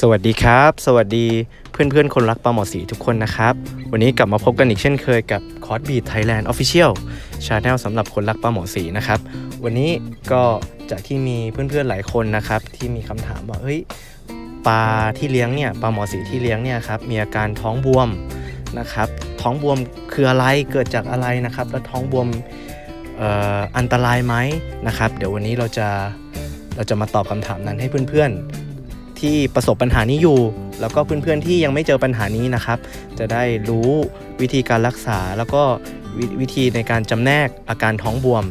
สวัสดีครับ สวัสดีเพื่อนๆคนรักปลาหมอสีทุกคนนะครับ วันนี้กลับมาพบกันอีกเช่นเคยกับคอร์สบีทไทยแลนด์ออฟฟิเชียลชาแนลสำหรับคนรักปลาหมอสีนะครับ วันนี้ก็จากที่มีเพื่อนๆหลายคนนะครับ ที่มีคำถามว่าเฮ้ยปลาที่เลี้ยงเนี่ยปลาหมอสีที่เลี้ยงเนี่ยครับมีอาการท้องบวมนะครับ ท้องบวมคืออะไรเกิดจากอะไรนะครับ แล้วท้องบวม อันตรายไหมนะครับ เดี๋ยววันนี้เราจะเราจะมาตอบคำถามนั้นให้เพื่อนๆ ที่ประสบปัญหานี้อยู่ แล้วก็เพื่อนๆที่ยังไม่เจอปัญหานี้นะครับ จะได้รู้วิธีการรักษาแล้วก็ววิธีในการจำแนกอาการท้องบวม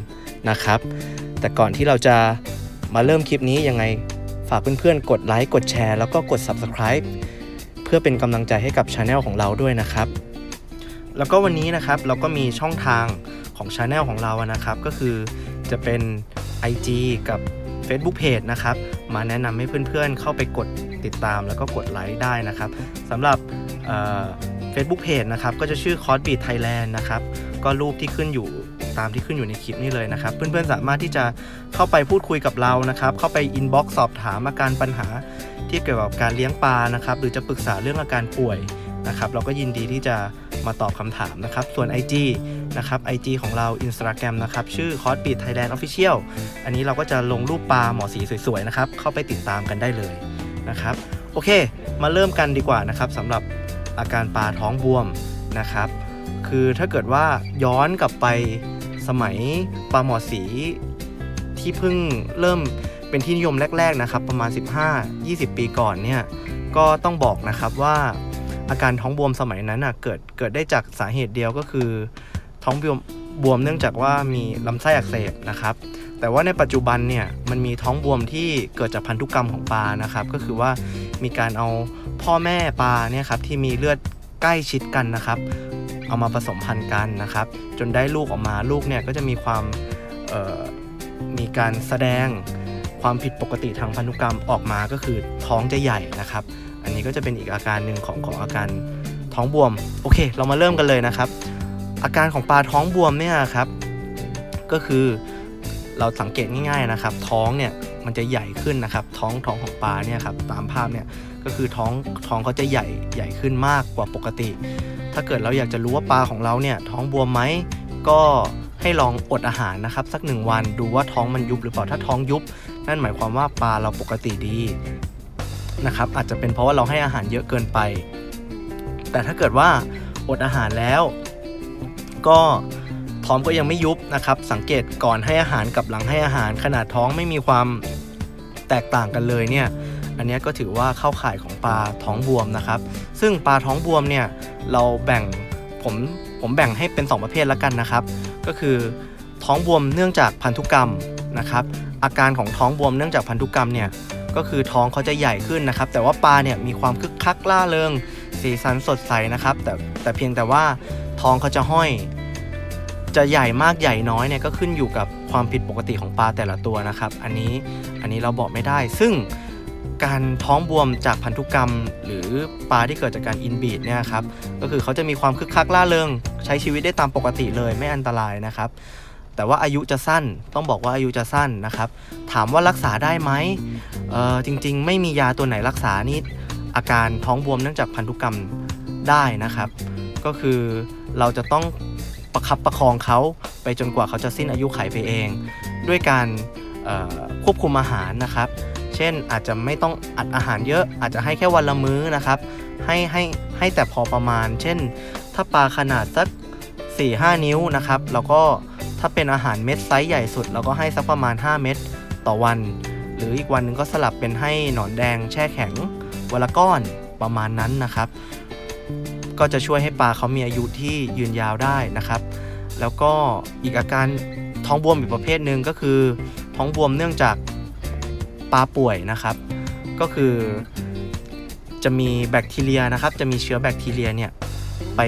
นะครับ แต่ก่อนที่เราจะมาเริ่มคลิปนี้ยังไงฝากเพื่อนๆ กดไลค์กดแชร์แล้วก็กด Subscribe เพื่อเป็นกำลังใจให้กับช anel ของเราด้วยนะครับ แล้วก็วันนี้นะครับเราก็มีช่องทาง ของช anel ของเราอะนะครับ ก็คือจะเป็น IG กับ Facebook Page นะครับ มาแนะนำให้เพื่อนๆเข้าไปกดติดตามแล้วก็กดไลค์ได้นะครับสำหรับเฟซบุ๊กเพจนะครับก็จะชื่อคอร์สบีไทยแลนด์นะครับก็รูปที่ขึ้นอยู่ตามที่ขึ้นอยู่ในคลิปนี้เลยนะครับ เพื่อนๆสามารถที่จะเข้าไปพูดคุยกับเรานะครับ เข้าไปอินบ็อกซ์สอบถามอาการปัญหาที่เกี่ยวกับการเลี้ยงปลานะครับ หรือจะปรึกษาเรื่องอาการป่วยนะครับ เราก็ยินดีที่จะ มาตอบคำถามนะครับ ส่วน IG นะครับ IG ของเรา Instagram นะครับ ชื่อคอร์สบีไทยแลนด์ออฟฟิเชียลอันนี้เราก็จะลงรูปปลาหมอสีสวยๆ นะครับ เข้าไปติดตามกันได้เลยนะครับ โอเค มาเริ่มกันดีกว่านะครับสำหรับอาการปลาท้องบวมนะครับ คือถ้าเกิดว่าย้อนกลับไปสมัยปลาหมอสีที่เพิ่งเริ่มเป็นที่นิยมแรก ๆนะครับ ประมาณ 15-20 ปีก่อนเนี่ยก็ต้องบอกนะครับว่า อาการท้องบวมสมัยนั้นนะเกิดเกิดได้จากสาเหตุเดียวก็คือ ท้องบวมบวมเนื่องจากว่ามีลำไส้อักเสบนะครับ แต่ว่าในปัจจุบันเนี่ยมันมีท้องบวมที่เกิดจากพันธุกรรมของปลานะครับ ก็คือว่ามีการเอาพ่อแม่ปลาเนี่ยครับที่มีเลือดใกล้ชิดกันนะครับ เอามาผสมพันธุ์กันนะครับ จนได้ลูกออกมาลูกเนี่ยก็จะมีความมีการแสดงความผิดปกติทางพันธุกรรมออกมาก็คือท้องจะใหญ่นะครับ อันนี้ก็จะเป็นอีกอาการหนึ่งของของอาการท้องบวม โอเค เรามาเริ่มกันเลยนะครับ อาการของปลาท้องบวมเนี่ยครับ ก็คือเราสังเกตง่ายๆนะครับ ท้องเนี่ยมันจะใหญ่ขึ้นนะครับ ท้องท้องของปลาเนี่ยครับตามภาพเนี่ยก็คือท้องท้องเขาจะใหญ่ใหญ่ขึ้นมากกว่าปกติ ถ้าเกิดเราอยากจะรู้ว่าปลาของเราเนี่ยท้องบวมไหมก็ให้ลองอดอาหารนะครับ สักหนึ่งวันดูว่าท้องมันยุบหรือเปล่าถ้าท้องยุบ นั่นหมายความว่าปลาเราปกติดี นะครับอาจจะเป็นเพราะว่าเราให้อาหารเยอะเกินไป แต่ถ้าเกิดว่าอดอาหารแล้ว ก็ท้องก็ยังไม่ยุบนะครับ สังเกตก่อนให้อาหารกับหลังให้อาหาร ขนาดท้องไม่มีความแตกต่างกันเลยเนี่ยอันนี้ก็ถือว่าเข้าข่ายของปลาท้องบวมนะครับ ซึ่งปลาท้องบวมเนี่ยเราแบ่งผมผมแบ่งให้เป็น 2 ประเภทแล้วกันนะครับ ก็คือท้องบวมเนื่องจากพันธุกรรมนะครับ อาการของท้องบวมเนื่องจากพันธุกรรมเนี่ย ก็คือท้องเขาจะใหญ่ขึ้นนะครับ แต่ว่าปลาเนี่ยมีความคึกคักล่าเริง สีสันสดใสนะครับ แต่แต่เพียงแต่ว่าท้องเขาจะห้อย จะใหญ่มากใหญ่น้อยเนี่ยก็ขึ้นอยู่กับความผิดปกติของปลาแต่ละตัวนะครับ อันนี้อันนี้เราบอกไม่ได้ ซึ่งการท้องบวมจากพันธุกรรม หรือปลาที่เกิดจากการอินบีดเนี่ยครับก็คือเขาจะมีความคึกคักล่าเริง ใช้ชีวิตได้ตามปกติเลยไม่อันตรายนะครับ แต่ว่าอายุจะสั้นต้องบอกว่าอายุจะสั้นนะครับ ถามว่ารักษาได้ไหมเออจริงๆ ไม่มียาตัวไหนรักษานี่อาการท้องบวมเนื่องจากพันธุกรรมได้นะครับ ก็คือเราจะต้องประคับประคองเขาไปจนกว่าเขาจะสิ้นอายุไขไปเอง ด้วยการควบคุมอาหารนะครับ เช่นอาจจะไม่ต้องอัดอาหารเยอะอาจจะให้แค่วันละมื้อนะครับ ให้ให้ให้แต่พอประมาณ เช่น ถ้าปลาขนาดสัก4-5 นิ้วนะครับ แล้วก็ ถ้าเป็นอาหารเม็ดไซส์ใหญ่สุดเราก็ให้สักประมาณ 5 เม็ดต่อวัน หรืออีกวันหนึงก็สลับเป็นให้หนอนแดงแช่แข็งวันละก้อนประมาณนั้นนะครับ ก็จะช่วยให้ปลาเขามีอายุที่ยืนยาวได้นะครับ แล้วก็อีกอาการท้องบวมอีกประเภทหนึ่งก็คือ ท้องบวมเนื่องจากปลาป่วยนะครับ ก็คือจะมีแบคทีเรียนะครับ จะมีเชื้อแบคทีเรียเนี่ยไป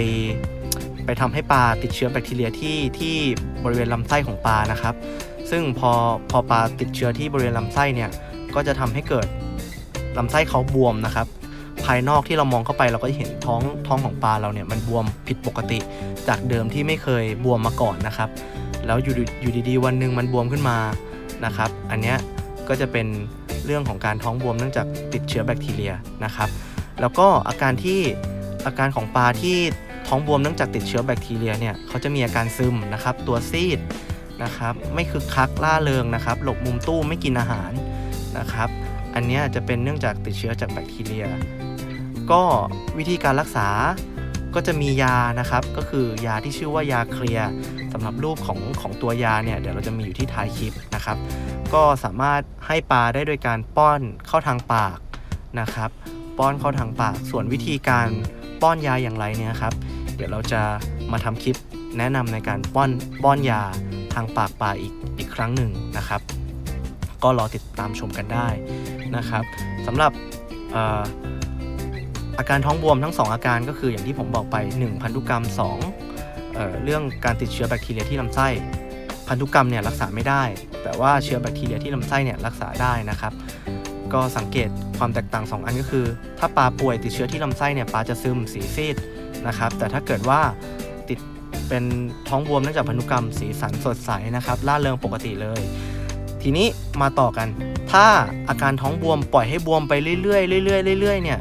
ไปทำให้ปลาติดเชื้อแบคทีเรียที่ที่บริเวณลำไส้ของปลานะครับ ซึ่งพอพอปลาติดเชื้อที่บริเวณลำไส้เนี่ยก็จะทำให้เกิดลำไส้เขาบวมนะครับ ภายนอกที่เรามองเข้าไปเราก็จะเห็นท้องท้องของปลาเราเนี่ยมันบวมผิดปกติ จากเดิมที่ไม่เคยบวมมาก่อนนะครับ แล้วอยู่ดีอยู่ดีๆ วันหนึ่งมันบวมขึ้นมานะครับ อันเนี้ยก็จะเป็นเรื่องของการท้องบวมเนื่องจากติดเชื้อแบคทีเรียนะครับ แล้วก็อาการที่อาการของปลาที่ ท้องบวมเนื่องจากติดเชื้อแบคทีเรียเนี่ยเขาจะมีอาการซึมนะครับ ตัวซีดนะครับไม่คึกคักล่าเริงนะครับ หลบมุมตู้ไม่กินอาหารนะครับ อันนี้จะเป็นเนื่องจากติดเชื้อจากแบคทีเรีย ก็วิธีการรักษาก็จะมียานะครับ ก็คือยาที่ชื่อว่ายาเคลียสำหรับรูปของของตัวยาเนี่ยเดี๋ยวเราจะมีอยู่ที่ท้ายคลิปนะครับ ก็สามารถให้ปลาได้โดยการป้อนเข้าทางปากนะครับ ป้อนเข้าทางปากส่วนวิธีการป้อนยาอย่างไรเนี่ยครับ ดี๋ยวเราจะมาทำคลิปแนะนำในการป้อนป้อนยาทางปากปลาอีกอีกครั้งหนึ่งนะครับ ก็รอติดตามชมกันได้นะครับสำหรับออาการท้องบวมทั้ง 2 อาการก็คืออย่างที่ผมบอกไป 1 พันธุกรรม 2เอ่อเรื่องการติดเชื้อแบคทีเรียที่ลำไส้ พันธุกรรมเนี่ยรักษาไม่ได้ แต่ว่าเชื้อแบคทีเรียที่ลำไส้เนี่ยรักษาได้นะครับ ก็สังเกตความแตกต่าง 2 อันก็คือ ถ้าปลาป่วยติดเชื้อที่ลำไส้เนี่ยปลาจะซึมสีซีด นะครับ แต่ถ้าเกิดว่าติดเป็นท้องบวมเนื่องจากพันธุกรรมสีสันสดใสนะครับล่าเริงปกติเลย ทีนี้มาต่อกัน ถ้าอาการท้องบวมปล่อยให้บวมไปเรื่อยๆเรื่อยๆเรื่อยๆเนี่ย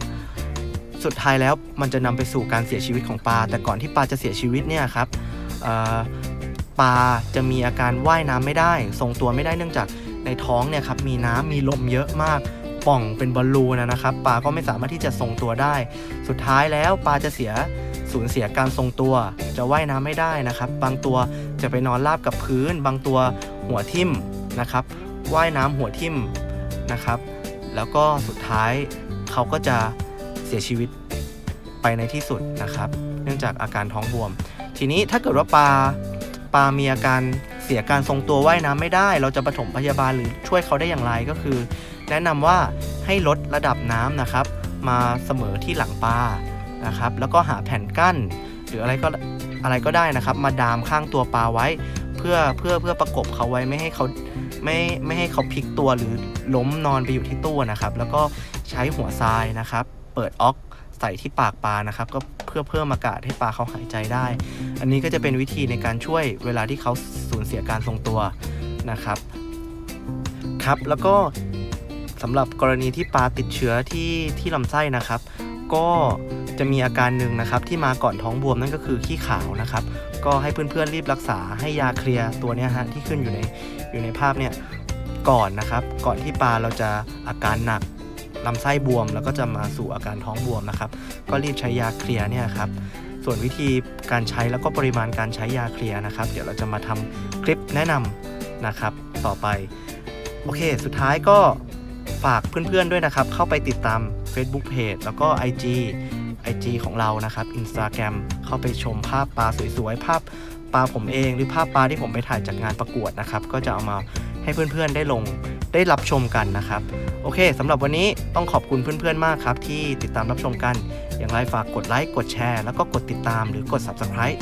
สุดท้ายแล้วมันจะนำไปสู่การเสียชีวิตของปลา แต่ก่อนที่ปลาจะเสียชีวิตเนี่ยครับปลาจะมีอาการว่ายน้ำไม่ได้ ทรงตัวไม่ได้เนื่องจากในท้องเนี่ยครับมีน้ำมีลมเยอะมากป่องเป็นบอลลูนะนะครับปลาก็ไม่สามารถที่จะทรงตัวได้ สุดท้ายแล้วปลาจะเสีย สูญเสียการทรงตัว จะว่ายน้ำไม่ได้นะครับ บางตัวจะไปนอนราบกับพื้น บางตัวหัวทิ่มนะครับว่ายน้ำหัวทิ่มนะครับ แล้วก็สุดท้ายเขาก็จะเสียชีวิตไปในที่สุดนะครับ เนื่องจากอาการท้องบวม ทีนี้ถ้าเกิดว่าปลาปลามีอาการเสียการทรงตัวว่ายน้ำไม่ได้ เราจะปฐมพยาบาลหรือช่วยเขาได้อย่างไรก็คือ แนะนำว่าให้ลดระดับน้ำนะครับ มาเสมอที่หลังปลา นะครับ แล้วก็หาแผ่นกั้น หรืออะไรก็อะไรก็ได้นะครับ มาดามข้างตัวปลาไว้ เพื่อเพื่อเพื่อประกบเขาไว้ไม่ให้เขาไม่ไม่ให้เขาพลิกตัวหรือล้มนอนไปอยู่ที่ตู้นะครับ แล้วก็ใช้หัวทรายนะครับ เปิดออกใส่ที่ปากปลานะครับ ก็เพื่อเพิ่มอากาศให้ปลาเขาหายใจได้ อันนี้ก็จะเป็นวิธีในการช่วยเวลาที่เขาสูญเสียการทรงตัวนะครับ ครับแล้วก็สำหรับกรณีที่ปลาติดเชื้อที่ที่ลำไส้นะครับ ก็ จะมีอาการหนึ่งนะครับที่มาก่อนท้องบวมนั่นก็คือขี้ขาวนะครับ ก็ให้เพื่อนๆรีบรักษาให้ยาเคลียร์ตัวนี้ฮะที่ขึ้นอยู่ในอยู่ในภาพเนี่ยก่อนนะครับ ก่อนที่ปลาเราจะอาการหนักลำไส้บวม แล้วก็จะมาสู่อาการท้องบวมนะครับ ก็รีบใช้ยาเคลียร์เนี่ยครับส่วนวิธีการใช้แล้วก็ปริมาณการใช้ยาเคลียร์นะครับ เดี๋ยวเราจะมาทำคลิปแนะนำนะครับ ต่อไป โอเค สุดท้ายก็ฝากเพื่อนๆด้วยนะครับ เข้าไปติดตาม Facebook Page แล้วก็ IG IG ของเรานะครับ Instagram เข้าไปชมภาพปลาสวยๆ ภาพปลาผมเองหรือภาพปลาที่ผมไปถ่ายจากงานประกวดนะครับ ก็จะเอามาให้เพื่อนๆได้ลงได้รับชมกันนะครับ โอเคสำหรับวันนี้ต้องขอบคุณเพื่อนๆมากครับ ที่ติดตามรับชมกัน อย่างไรฝากกดไลค์กดแชร์ แล้วก็กดติดตามหรือกด Subscribe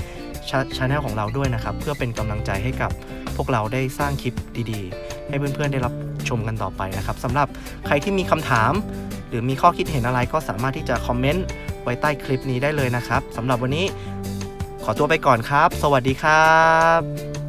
ช anel ของเราด้วยนะครับ เพื่อเป็นกำลังใจให้กับพวกเราได้สร้างคลิปดีๆ ให้เพื่อนๆได้รับชมกันต่อไปนะครับสำหรับใครที่มีคำถาม หรือมีข้อคิดเห็นอะไรก็สามารถที่จะคอมเมนต์ ไว้ใต้คลิปนี้ได้เลยนะครับสำหรับวันนี้ขอตัวไปก่อนครับ สวัสดีครับ